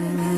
அழகு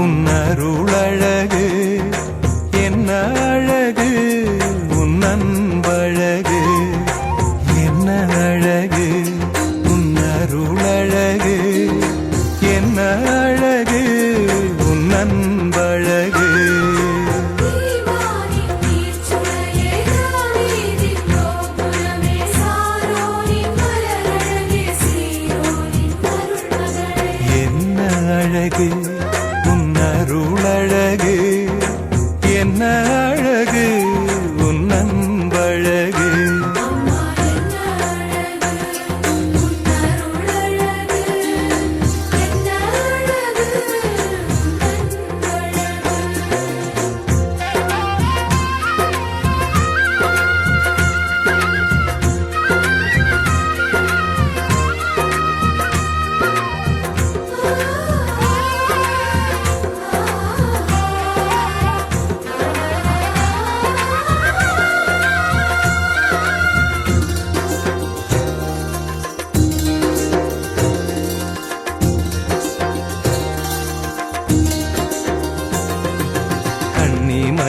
உன் அருளழகு. என்ன அழகு?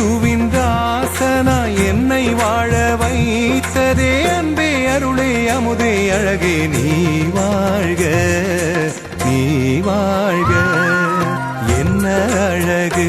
இயேசுவின் தாசனா என்னை வாழ வைத்ததே அன்பே அருளே அமுதே அழகே நீ வாழ்க நீ வாழ்க. என்ன அழகு?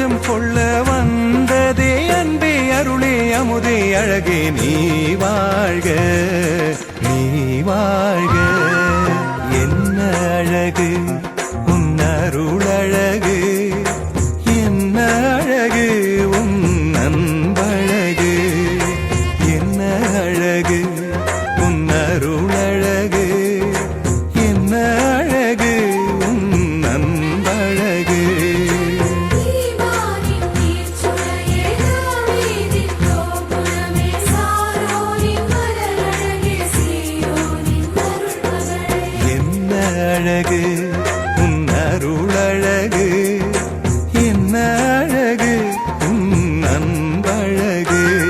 தஞ்சம் கொள்ள வந்ததே அன்பே அருளே அமுதே அழகே நீ வாழ்க நீ வாழ்க. அழகு.